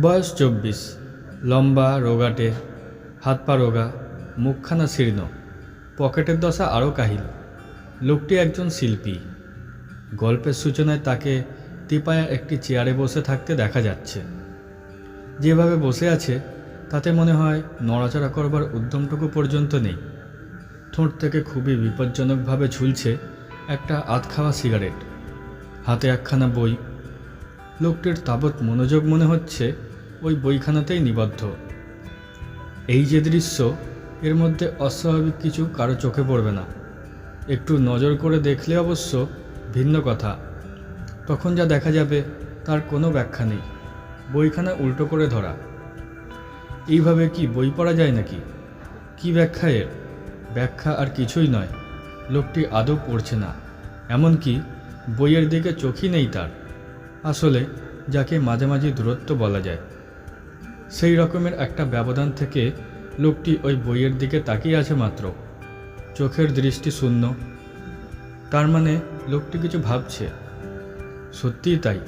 বয়স চব্বিশ। লম্বা রোগাটে, হাত পা রোগা, মুখখানা শীর্ণ, পকেটের দশা আরও কাহিল। লোকটি একজন শিল্পী। গল্পের সূচনায় তাকে তিপায়া একটি চেয়ারে বসে থাকতে দেখা যাচ্ছে। যেভাবে বসে আছে, তাতে মনে হয় নড়াচড়া করবার উদ্যমটুকু পর্যন্ত নেই। ঠোঁট থেকে খুবই বিপজ্জনকভাবে ঝুলছে একটা আধ খাওয়া সিগারেট। হাতে একখানা বই লোকটির তাবৎ মনোযোগ মনে হচ্ছে ওই বইখানাতেই নিবদ্ধ। এই যে দৃশ্য, এর মধ্যে অস্বাভাবিক কিছু কারও চোখে পড়বে না। একটু নজর করে দেখলে অবশ্য ভিন্ন কথা। তখন যা দেখা যাবে, তার কোনো ব্যাখ্যা নেই। বইখানা উল্টো করে ধরা। এইভাবে কি বই পড়া যায় নাকি? কি ব্যাখ্যা এর? ব্যাখ্যা আর কিছুই নয়। লোকটি আদৌ পড়ছে না। এমনকি বইয়ের দিকে চোখই নেই তার। আসলে, যাকে মাঝে মাঝে দূরত্ব বলা যায়। সেই রকমের একটা ব্যবধান থেকে লোকটি ওই বইয়ের দিকে তাকিয়ে আছে মাত্র। চোখের দৃষ্টি শূন্য। তার মানে লোকটি কিছু ভাবছে। সত্যিই তাই।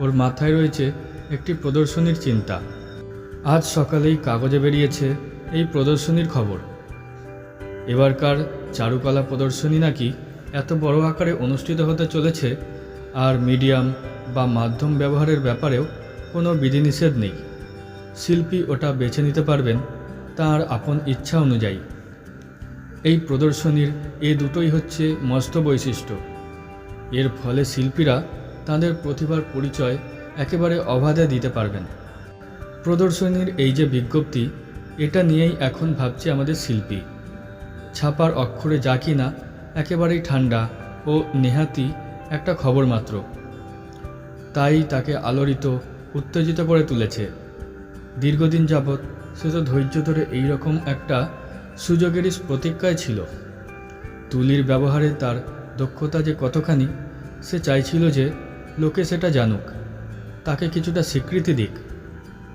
ওর মাথায় রয়েছে একটি প্রদর্শনীর চিন্তা। আজ সকালেই কাগজে বেরিয়েছে এই প্রদর্শনীর খবর। এবারকার চারুকলা প্রদর্শনী নাকি এত বড় আকারে অনুষ্ঠিত হতে চলেছে, আর মিডিয়াম বা মাধ্যম ব্যবহারের ব্যাপারেও কোনো বিধিনিষেধ নেই। শিল্পী ওটা বেছে নিতে পারবেন তার আপন ইচ্ছা অনুযায়ী। এই প্রদর্শনীর এ দুটোই হচ্ছে মস্ত বৈশিষ্ট্য। এর ফলে শিল্পীরা তাদের প্রতিভার পরিচয় একেবারে অবাধে দিতে পারবেন। প্রদর্শনীর এই যে বিজ্ঞপ্তি, এটা নিয়েই এখন ভাবছে আমাদের শিল্পী। ছাপার অক্ষরে যা কিনা একেবারেই ঠান্ডা ও নেহাতি একটা খবর মাত্র তাই তাকে আলোড়িত, উত্তেজিত করে তুলেছে। দীর্ঘদিন যাবৎ সে তো ধৈর্য ধরে এইরকম একটা সুযোগেরই প্রতীক্ষায় ছিল। তুলির ব্যবহারে তার দক্ষতা যে কতখানি, সে চাইছিল যে লোকে সেটা জানুক। তাকে কিছুটা স্বীকৃতি দিক।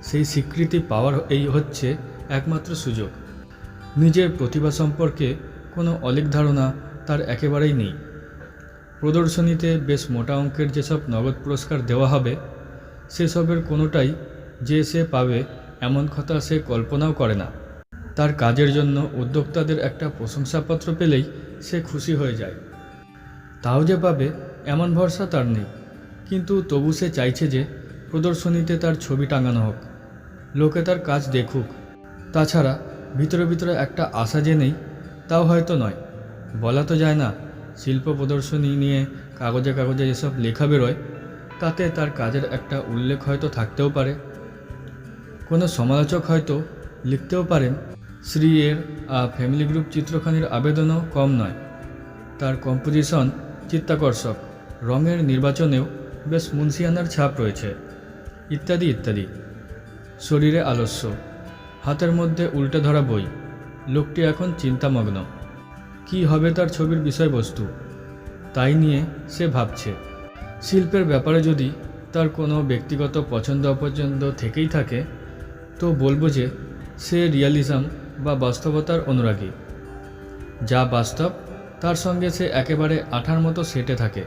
সেই স্বীকৃতি পাওয়ার এই হচ্ছে একমাত্র সুযোগ। নিজের প্রতিভা সম্পর্কে কোনো অলিক ধারণা তার একেবারেই নেই। প্রদর্শনীতে বেশ মোটা অঙ্কের যেসব নগদ পুরস্কার দেওয়া হবে, সেসবের কোনোটাই যে সে পাবে এমন কথা সে কল্পনাও করে না। তার কাজের জন্য উদ্যোক্তাদের একটা প্রশংসাপত্র পেলেই সে খুশি হয়ে যায়। তাও যে পাবে এমন ভরসা তার নেই। কিন্তু তবু সে চাইছে যে প্রদর্শনীতে তার ছবি টাঙানো হোক, লোকে তার কাজ দেখুক। তাছাড়া ভিতরে ভিতরে একটা আশা যে নেই, তাও হয়তো নয়। বলা তো যায় না শিল্প প্রদর্শনী নিয়ে কাগজে কাগজে যেসব লেখা বেরোয়, তাতে তার কাজের একটা উল্লেখ হয়তো থাকতেও পারে। কোনো সমালোচক হয়তো লিখতেও পারেন, শ্রী এর ফ্যামিলি গ্রুপ চিত্রখানির আবেদনও কম নয়। তার কম্পোজিশন চিত্তাকর্ষক, রঙের নির্বাচনেও বেশ মুন্সিয়ানার ছাপ রয়েছে। ইত্যাদি ইত্যাদি। শরীরে আলস্য, হাতের মধ্যে উল্টে ধরা বই, লোকটি এখন চিন্তামগ্ন। কি হবে তার ছবির বিষয়বস্তু? তাই নিয়ে সে ভাবছে। শিল্পের ব্যাপারে যদি তার কোনো ব্যক্তিগত পছন্দ অপছন্দ থেকেই থাকে, তো বলব যে সে রিয়ালিজম বা বাস্তবতার অনুরাগী। যা বাস্তব, তার সঙ্গে সে একেবারে আঠার মতো সেটে থাকে।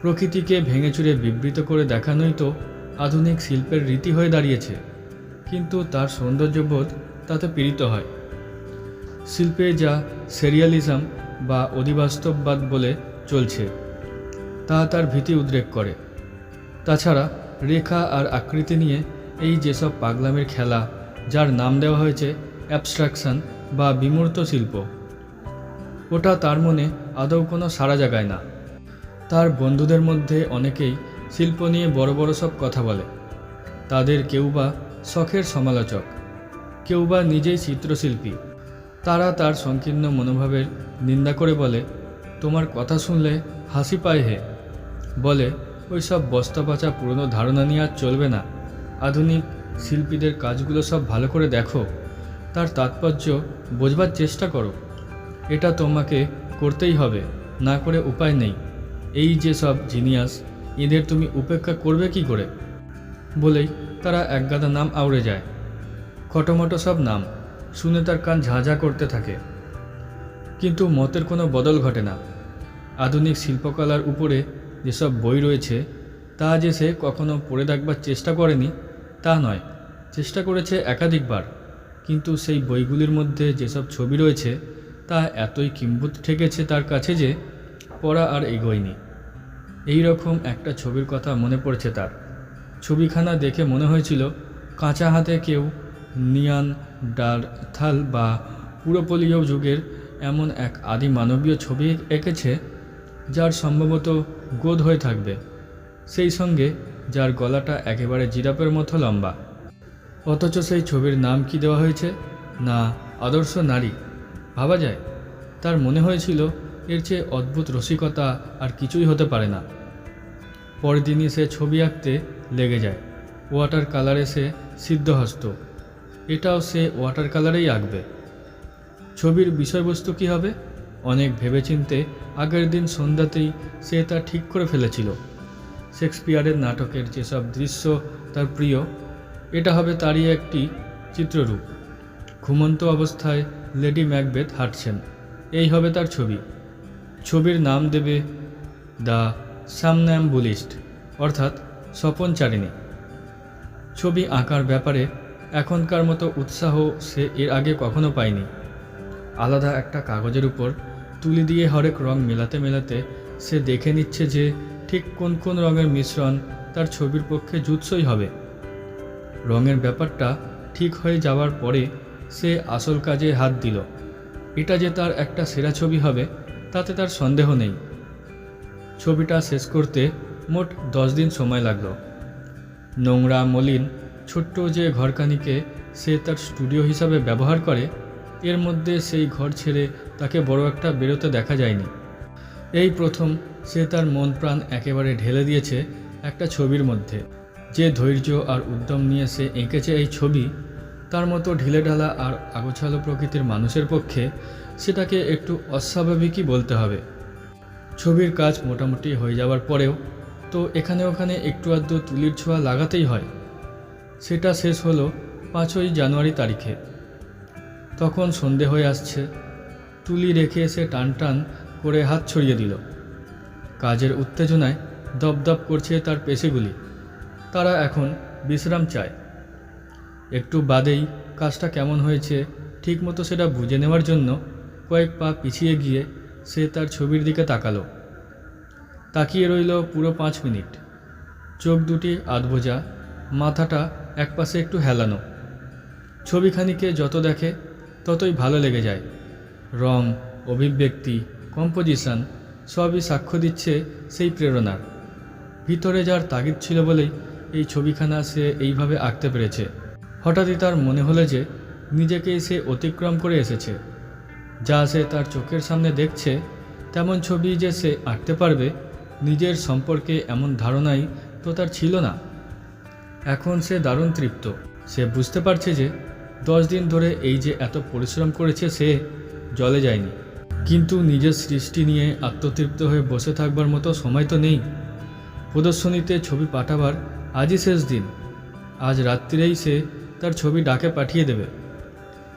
প্রকৃতিকে ভেঙে চুরে বিবৃত করে দেখানোই তো আধুনিক শিল্পের রীতি হয়ে দাঁড়িয়েছে। কিন্তু তার সৌন্দর্যবোধ তাতে পীড়িত হয়। শিল্পে যা সেরিয়ালিজম বা অধিবাস্তববাদ বলে চলছে, তা তার ভীতি উদ্রেক করে। তাছাড়া রেখা আর আকৃতি নিয়ে এই যেসব পাগলামের খেলা, যার নাম দেওয়া হয়েছে অ্যাবস্ট্রাকশন বা বিমূর্ত শিল্প, ওটা তার মনে আদৌ কোনো সাড়া জাগায় না। তার বন্ধুদের মধ্যে অনেকেই শিল্প নিয়ে বড় বড় সব কথা বলে। তাদের কেউ বা শখের সমালোচক, কেউ বা নিজেই চিত্রশিল্পী। তারা তার সংকীর্ণ মনোভাবের নিন্দা করে বলে, তোমার কথা শুনলে হাসি পায় হে। বলে ওই সব বস্তা পচা পুরনো ধারণা নিয়ে আর চলবে না। আধুনিক শিল্পীদের কাজগুলো সব ভালো করে দেখো। তার তাৎপর্য বোঝবার চেষ্টা করো। এটা তোমাকে করতেই হবে, না করে উপায় নেই। এই যে সব জিনিয়াস, এদের তুমি উপেক্ষা করবে কি করে? বলেই তারা একগাদা নাম আউড়ে যায়। খটোমটো সব নাম। শুনে তার কান ঝাঁঝা করতে থাকে। কিন্তু মতের কোনো বদল ঘটে না। আধুনিক শিল্পকলার উপরে যেসব বই রয়েছে, তা যে সে কখনো পড়ে দেখবার চেষ্টা করেনি, তা নয়। চেষ্টা করেছে একাধিকবার। কিন্তু সেই বইগুলির মধ্যে যেসব ছবি রয়েছে, তা এতই কিম্ভূত ঠেকেছে তার কাছে যে পড়া আর এগোয়নি। এই রকম একটা ছবির কথা মনে পড়ছে তার। ছবিখানা দেখে মনে হয়েছিল, কাঁচা হাতে কেউ নিয়ান ডারথাল বা পুরোপলীয় যুগের এমন এক আদি মানবীয় ছবি এঁকেছে, যার সম্ভবত গোদ হয়ে থাকবে। সেই সঙ্গে যার গলাটা একেবারে জিরাপের মতো লম্বা। অথচ সেই ছবির নাম কি দেওয়া হয়েছে? না, আদর্শ নারী। ভাবা যায়, তার মনে হয়েছিল এর চেয়ে অদ্ভুত রসিকতা আর কিছুই হতে পারে না। পরের দিনই সে ছবি আঁকতে লেগে যায়। ওয়াটার কালারে সে সিদ্ধহস্ত। এটাও সে ওয়াটার কালারেই আঁকবে। ছবির বিষয়বস্তু কী হবে? অনেক ভেবেচিন্তে আগের দিন সন্ধ্যাতেই সে তা ঠিক করে ফেলেছিল। শেক্সপিয়ারের নাটকের যেসব দৃশ্য তার প্রিয়, এটা হবে তারই একটি চিত্ররূপ। ঘুমন্ত অবস্থায় লেডি ম্যাকবেথ হাঁটছেন। এই হবে তার ছবি। ছবির নাম দেবে দ্য সামন্যাম্বুলিস্ট, অর্থাৎ স্বপনচারিণী ছবি আঁকার ব্যাপারে এখনকার মতো উৎসাহ সে এর আগে কখনো পায়নি। আলাদা একটা কাগজের উপর তুলি দিয়ে হরেক রং মেলাতে মেলাতে সে দেখে নিচ্ছে যে ঠিক কোন কোন রঙের মিশ্রণ তার ছবির পক্ষে জুৎসই হবে। রঙের ব্যাপারটা ঠিক হয়ে যাওয়ার পরে সে আসল কাজে হাত দিল। এটা যে তার একটা সেরা ছবি হবে, তাতে তার সন্দেহ নেই। ছবিটা শেষ করতে মোট দশ দিন সময় লাগল। নোংরা, মলিন ছোট্ট যে ঘরখানিকে সে তার স্টুডিও হিসাবে ব্যবহার করে, এর মধ্যে সেই ঘর ছেড়ে তাকে বড় একটা বেরোতে দেখা যায়নি। এই প্রথম সে তার মন প্রাণ একেবারে ঢেলে দিয়েছে একটা ছবির মধ্যে। যে ধৈর্য আর উদ্যম নিয়ে সে এঁকেছে এই ছবি, তার মতো ঢিলেঢালা আর আগোছালো প্রকৃতির মানুষের পক্ষে সেটাকে একটু অস্বাভাবিকই বলতে হবে। ছবির কাজ মোটামুটি হয়ে যাওয়ার পরেও তো এখানে ওখানে একটু আধটু তুলির ছোঁয়া লাগাতেই হয়। সেটা শেষ হলো পাঁচই জানুয়ারি তারিখে। তখন সন্ধে হয়ে আসছে। তুলি রেখে এসে টান টান করে হাত ছড়িয়ে দিল। কাজের উত্তেজনায় দপদপ করছে তার পেশিগুলি। তারা এখন বিশ্রাম চায়। একটু বাদেই কাজটা কেমন হয়েছে ঠিকমতো সেটা বুঝে নেওয়ার জন্য কয়েক পা পিছিয়ে গিয়ে সে তার ছবির দিকে তাকালো। তাকিয়ে রইল পুরো পাঁচ মিনিট। চোখ দুটি আধবোজা মাথাটা একপাশে একটু হেলানো। ছবিখানিকে যত দেখে, ততই ভালো লেগে যায়। রং, অভিব্যক্তি, কম্পোজিশন, সবই সাক্ষ্য দিচ্ছে সেই প্রেরণার। ভিতরে যার তাগিদ ছিল বলেই এই ছবিখানা সে এইভাবে আঁকতে পেরেছে। হঠাৎই তার মনে হলো যে নিজেকে সে অতিক্রম করে এসেছে। যা সে তার চোখের সামনে দেখছে, তেমন ছবি যে সে আঁকতে পারবে, নিজের সম্পর্কে এমন ধারণাই তো তার ছিল না। এখন সে দারুণ তৃপ্ত। সে বুঝতে পারছে যে দশ দিন ধরে এই যে এত পরিশ্রম করেছে সে জলে যায়নি। কিন্তু নিজের সৃষ্টি নিয়ে আত্মতৃপ্ত হয়ে বসে থাকবার মতো সময় তো নেই। প্রদর্শনীতে ছবি পাঠাবার আজই শেষ দিন। আজ রাত্রিরেই সে তার ছবি ডাকে পাঠিয়ে দেবে।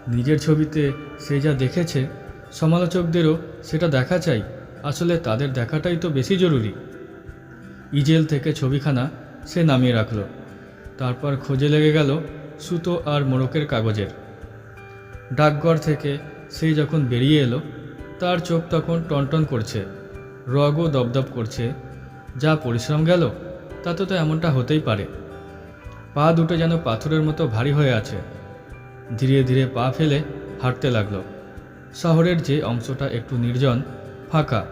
নিজের ছবিতে সে যা দেখেছে, সমালোচকদেরও সেটা দেখা চাই। আসলে তাদের দেখাটাই তো বেশি জরুরি। ইজেল থেকে ছবিখানা সে নামিয়ে রাখল। তারপর খোঁজে লেগে গেল সুতো আর মোড়কের কাগজের। ডাকঘর থেকে সে যখন বেরিয়ে এলো, তার চোখ তখন টনটন করছে, রগও দপদপ করছে। যা পরিশ্রম গেল তাতে তো এমনটা হতেই পারে। পা দুটো যেন পাথরের মতো ভারী হয়ে আছে। ধীরে ধীরে পা ফেলে হাঁটতে লাগল। শহরের যে অংশটা একটু নির্জন, ফাঁকা,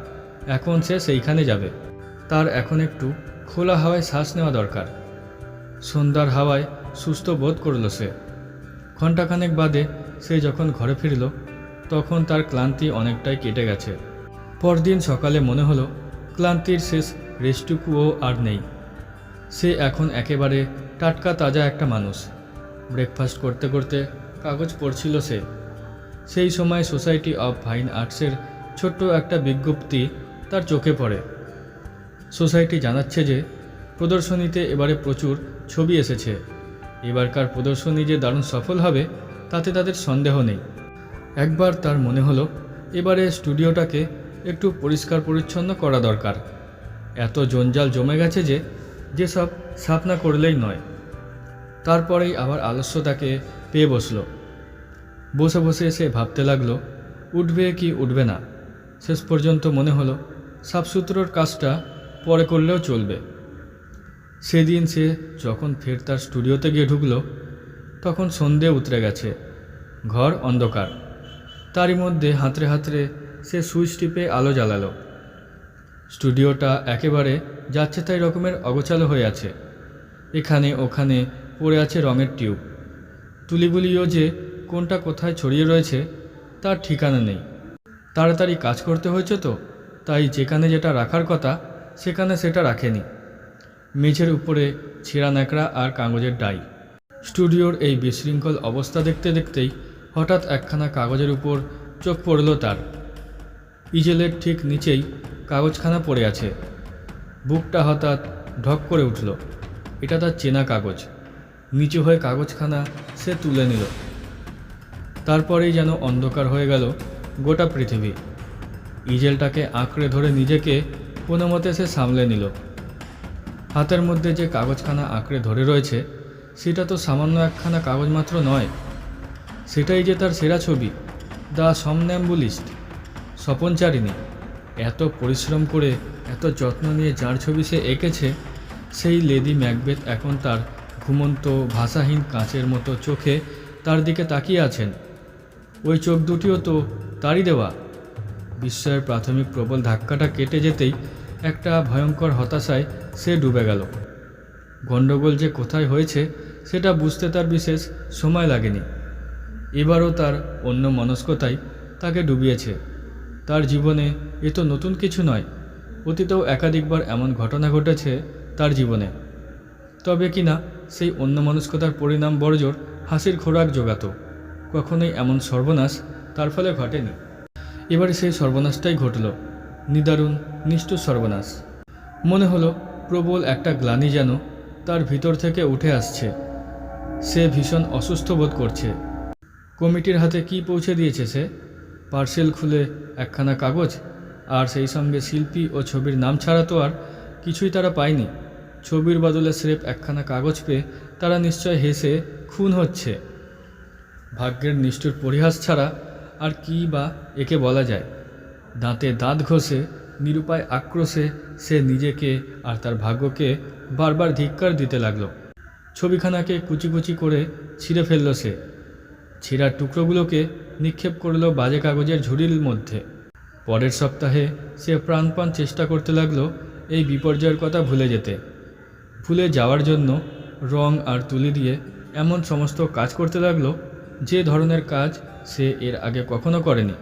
এখন সে সেইখানে যাবে। তার এখন একটু খোলা হাওয়ায় শ্বাস নেওয়া দরকার। সন্ধ্যার হাওয়ায় সুস্থ বোধ করল সে। ঘণ্টাখানেক বাদে সে যখন ঘরে ফিরল, তখন তার ক্লান্তি অনেকটাই কেটে গেছে। পরদিন সকালে মনে হলো, ক্লান্তির শেষ রেস্টুকুও আর নেই। সে এখন একেবারে টাটকা তাজা একটা মানুষ। ব্রেকফাস্ট করতে করতে কাগজ পড়ছিল সে। সেই সময় সোসাইটি অফ ফাইন আর্টসের ছোট্ট একটা বিজ্ঞপ্তি তার চোখে পড়ে। সোসাইটি জানাচ্ছে যে, প্রদর্শনীতে এবারে প্রচুর ছবি এসেছে। এবারকার প্রদর্শনী যে দারুণ সফল হবে, তাতে তাদের সন্দেহ নেই। একবার তার মনে হলো, এবারে স্টুডিওটাকে একটু পরিষ্কার পরিচ্ছন্ন করা দরকার। এত জঞ্জাল জমে গেছে যে, যেসব সাফ না করলেই নয়। তারপরেই আবার আলস্য তাকে পেয়ে বসল। বসে বসে সে ভাবতে লাগল, উঠবে কি উঠবে না। শেষ পর্যন্ত মনে হলো, সাফসুতরোর কাজটা পরে করলেও চলবে। সেদিন সে যখন ফের তার স্টুডিওতে গিয়ে ঢুকলো, তখন সন্ধে উতরে গেছে, ঘর অন্ধকার। তারই মধ্যে হাতড়ে হাতড়ে সে সুইচ টিপে আলো জ্বালালো। স্টুডিওটা একেবারে যাচ্ছে তাই রকমের অগোছালো হয়ে আছে। এখানে ওখানে পড়ে আছে রঙের টিউব। তুলিগুলিও যে কোনটা কোথায় ছড়িয়ে রয়েছে, তার ঠিকানা নেই। তাড়াতাড়ি কাজ করতে হয়েছে তো, তাই যেখানে যেটা রাখার কথা, সেখানে সেটা রাখেনি। মেঝের উপরে ছেঁড়া ন্যাকড়া আর কাগজের ডাই। স্টুডিওর এই বিশৃঙ্খল অবস্থা দেখতে দেখতেই হঠাৎ একখানা কাগজের উপর চোখ পড়ল তার। ইজেলের ঠিক নিচেই কাগজখানা পড়ে আছে। বুকটা হঠাৎ ঢক করে উঠল। এটা তার চেনা কাগজ। নিচু হয়ে কাগজখানা সে তুলে নিল। তারপরেই যেন অন্ধকার হয়ে গেল গোটা পৃথিবী। ইজেলটাকে আঁকড়ে ধরে নিজেকে কোনো মতে সে সামলে নিল। হাতের মধ্যে যে কাগজখানা আঁকড়ে ধরে রয়েছে, সেটা তো সামান্য একখানা কাগজ মাত্র নয়। সেটাই যে তার সেরা ছবি দ্য সমন্যাম্বুলিস্ট স্বপনচারিণী এত পরিশ্রম করে, এত যত্ন নিয়ে যার ছবি সে এঁকেছে, সেই লেডি ম্যাকবেথ এখন তার ঘুমন্ত, ভাষাহীন কাঁচের মতো চোখে তার দিকে তাকিয়ে আছেন। ওই চোখ দুটিও তো তারই দেওয়া। বিস্ময়ের প্রাথমিক প্রবল ধাক্কাটা কেটে যেতেই একটা ভয়ঙ্কর হতাশায় সে ডুবে গেল। গণ্ডগোল যে কোথায় হয়েছে, সেটা বুঝতে তার বিশেষ সময় লাগেনি। এবারও তার অন্য মনস্কতাই তাকে ডুবিয়েছে। তার জীবনে এ তো নতুন কিছু নয়, অতীতেও একাধিকবার এমন ঘটনা ঘটেছে তার জীবনে। তবে কি না, সেই অন্য মনস্কতার পরিণাম বড়জোর হাসির খোরাক জোগাত। কখনোই এমন সর্বনাশ তার ফলে ঘটেনি। এবারে সেই সর্বনাশটাই ঘটল। নিদারুণ নিষ্ঠুর সর্বনাশ। মনে হলো, প্রবল একটা গ্লানি যেন তার ভিতর থেকে উঠে আসছে। সে ভীষণ অসুস্থ বোধ করছে। কমিটির হাতে কি পৌঁছে দিয়েছে সে? পার্সেল খুলে একখানা কাগজ আর সেই সঙ্গে শিল্পী ও ছবির নাম ছাড়া তো আর কিছুই তারা পায়নি। ছবির বদলে স্রেফ একখানা কাগজ পেয়ে তারা নিশ্চয় হেসে খুন হচ্ছে। ভাগ্যের নিষ্ঠুর পরিহাস ছাড়া আর কী বা একে বলা যায়। দাঁতে দাঁত ঘষে, নিরুপায় আক্রোশে সে নিজেকে আর তার ভাগ্যকে বারবার ধিক্কার দিতে লাগল। ছবিখানাকে কুচি কুচি করে ছিঁড়ে ফেলল সে। ছিঁড়ার টুকরোগুলোকে নিক্ষেপ করল বাজে কাগজের ঝুড়ির মধ্যে। পরের সপ্তাহে সে প্রাণপণ চেষ্টা করতে লাগল এই বিপর্যয়ের কথা ভুলে যেতে। ভুলে যাওয়ার জন্য রং আর তুলি দিয়ে এমন সমস্ত কাজ করতে লাগল যে ধরনের কাজ সে এর আগে কখনো করেনি।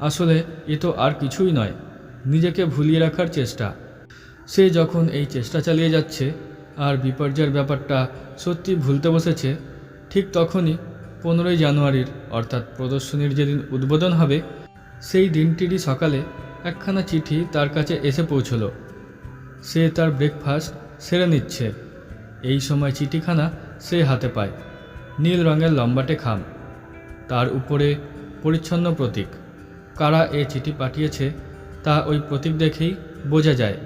আসলে এ তো আর কিছুই নয়, নিজেকে ভুলিয়ে রাখার চেষ্টা। সে যখন এই চেষ্টা চালিয়ে যাচ্ছে আর বিপর্যয়ের ব্যাপারটা সত্যি ভুলতে বসেছে, ঠিক তখনই পনেরোই জানুয়ারির, অর্থাৎ প্রদর্শনীর যেদিন উদ্বোধন হবে, সেই দিনটিরই সকালে একখানা চিঠি তার কাছে এসে পৌঁছল। সে তার ব্রেকফাস্ট সেরে নিচ্ছে। এই সময় চিঠিখানা সে হাতে পায়, নীল রঙের লম্বাটে খাম। তার উপরে পরিচ্ছন্ন প্রতীক। কারা এ চিঠি পাঠিয়েছে তা ওই প্রতীক দেখেই বোঝা যায়।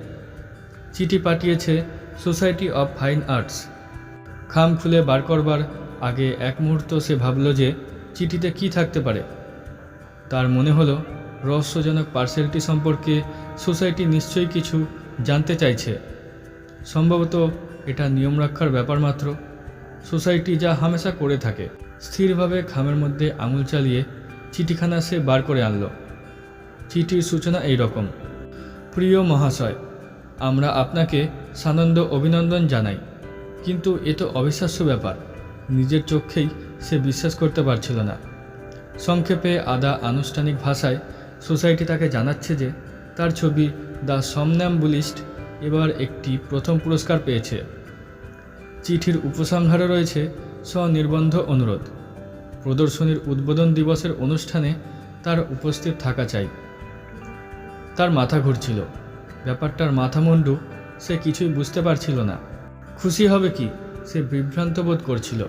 চিঠি পাঠিয়েছে সোসাইটি অফ ফাইন আর্টস খাম খুলে বার করবার আগে এক মুহূর্ত সে ভাবল যে চিঠিতে কি থাকতে পারে। তার মনে হলো, রহস্যজনক পার্সেলটি সম্পর্কে সোসাইটি নিশ্চয়ই কিছু জানতে চাইছে। সম্ভবত এটা নিয়ম রক্ষার ব্যাপার মাত্র। সোসাইটি যা হামেশা করে থাকে, স্থিরভাবে খামের মধ্যে আঙুল চালিয়ে চিঠিখানা সে বার করে আনলো। চিঠির সূচনা এই রকম। প্রিয় মহাশয়, আমরা আপনাকে সানন্দ অভিনন্দন জানাই, কিন্তু এ তো অবিশ্বাস্য ব্যাপার। নিজের চোখেই সে বিশ্বাস করতে পারছিল না। সংক্ষেপে আদা আনুষ্ঠানিক ভাষায় সোসাইটি তাকে জানাচ্ছে যে, তার ছবি দ্য সমন্যাম্বুলিস্ট এবার একটি প্রথম পুরস্কার পেয়েছে। চিঠির উপসংহারে রয়েছে স্বনির্বন্ধ অনুরোধ। প্রদর্শনীর উদ্বোধন দিবসের অনুষ্ঠানে তার উপস্থিত থাকা চাই। তার মাথা ঘুরছিল। ব্যাপারটার মাথা মুন্ডু সে কিছুই বুঝতে পারছিল না। খুশি হবে কি? সে বিভ্রান্ত বোধ করছিল।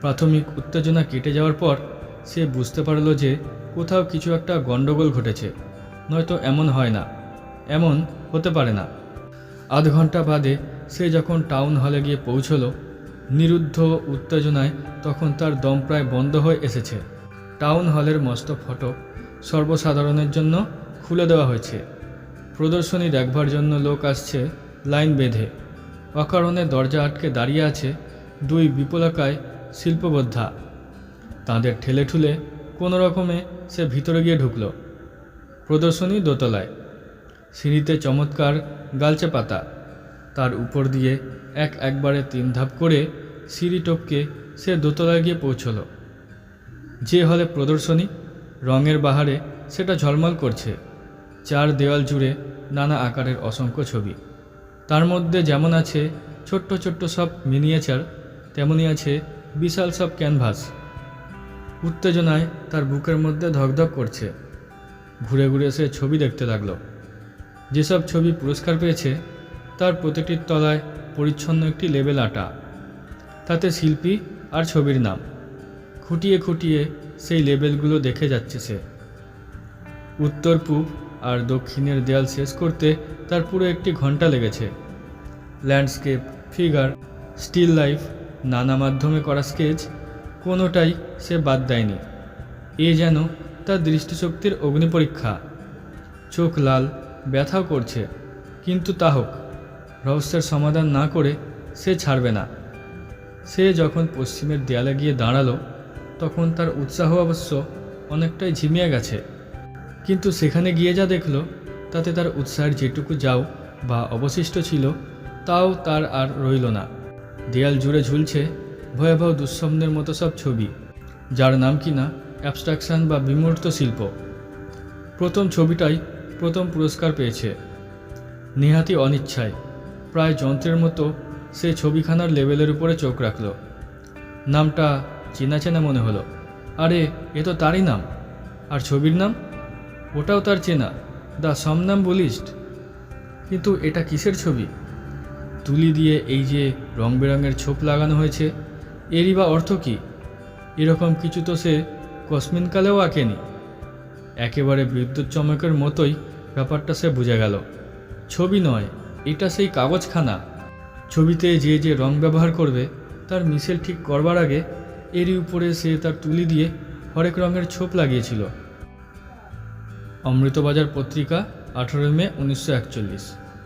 প্রাথমিক উত্তেজনা কেটে যাওয়ার পর সে বুঝতে পারল যে কোথাও কিছু একটা গণ্ডগোল ঘটেছে। নয়তো এমন হয় না। এমন হতে পারে না। আধ ঘণ্টা বাদে সে যখন টাউন হলে গিয়ে পৌঁছলো নিরুদ্ধ উত্তেজনায় তখন তার দম প্রায় বন্ধ হয়ে এসেছে। টাউন হলের মস্ত ফটক সর্বসাধারণের জন্য খুলে দেওয়া হয়েছে। প্রদর্শনী দেখবার জন্য লোক আসছে লাইন বেঁধে। অকারণে দরজা আটকে দাঁড়িয়ে আছে দুই বিপুলকায় শিল্পবোদ্ধা। তাদের ঠেলে ঠুলে কোনো রকমে সে ভিতরে গিয়ে ঢুকল। প্রদর্শনী দোতলায়। সিঁড়িতে চমৎকার গালচে পাতা। তার উপর দিয়ে এক একবারে তিন ধাপ করে সিঁড়ি টপকে সে দোতলায় গিয়ে পৌঁছলো। যে হলে প্রদর্শনী, রঙের বাহারে সেটা ঝলমল করছে। চার দেওয়াল জুড়ে নানা আকারের অসংখ্য ছবি। তার মধ্যে যেমন আছে ছোট্ট ছোট্ট সব মিনিয়েচার তেমনই আছে বিশাল সব ক্যানভাস। উত্তেজনায় তার বুকের মধ্যে ধকধক করছে। ঘুরে ঘুরে সে ছবি দেখতে লাগল। যেসব ছবি পুরস্কার পেয়েছে, তার প্রতিটির তলায় পরিচ্ছন্ন একটি লেবেল আটা। তাতে শিল্পী আর ছবির নাম। খুঁটিয়ে খুঁটিয়ে সেই লেবেলগুলো দেখে যাচ্ছে সে। উত্তর পূব আর দক্ষিণের দেয়াল শেষ করতে তার পুরো একটি ঘণ্টা লেগেছে। ল্যান্ডস্কেপ ফিগার স্টিল লাইফ নানা মাধ্যমে করা স্কেচ কোনোটাই সে বাদ দেয়নি। এ যেন তার দৃষ্টিশক্তির অগ্নিপরীক্ষা। চোখ লাল, ব্যথাও করছে, কিন্তু তা হোক। রহস্যের সমাধান না করে সে ছাড়বে না। সে যখন পশ্চিমের দেয়ালে গিয়ে দাঁড়াল, তখন তার উৎসাহ অবশ্য অনেকটাই ঝিমিয়ে গেছে। কিন্তু সেখানে গিয়ে যা দেখল, তাতে তার উৎসাহের যেটুকু যাও বা অবশিষ্ট ছিল, তাও তার আর রইল না। দেয়াল জুড়ে ঝুলছে ভয়াবহ দুঃস্বপ্নের মতো সব ছবি, যার নাম কিনা অ্যাবস্ট্রাকশন বা বিমূর্ত শিল্প। প্রথম ছবিটাই প্রথম পুরস্কার পেয়েছে। নেহাতি অনিচ্ছায়। প্রায় যন্ত্রের মতো সে ছবিখানার লেভেলের উপরে চোখ রাখল। নামটা চেনা চেনা মনে হলো। আরে, এ তো তারই নাম। আর ছবির নাম? ওটাও তার চেনা। দ্য সমনাম বলিস্ট। কিন্তু এটা কিসের ছবি? তুলি দিয়ে এই যে রং বেরঙের ছোপ লাগানো হয়েছে, এরই বা অর্থ কী? এরকম কিছু তো সে কসমিনকালেও আঁকেনি। একেবারে বিদ্যুৎ চমকের মতোই ব্যাপারটা সে বুঝে গেল। ছবি নয় এটা সেই কাগজখানা। ছবিতে যে যে রং ব্যবহার করবে, তার মিশেল ঠিক করবার আগে এরই উপরে সে তার তুলি দিয়ে হরেক রঙের ছোপ লাগিয়েছিল। অমৃতবাজার পত্রিকা, আঠেরোই মে, উনিশশো একচল্লিশ।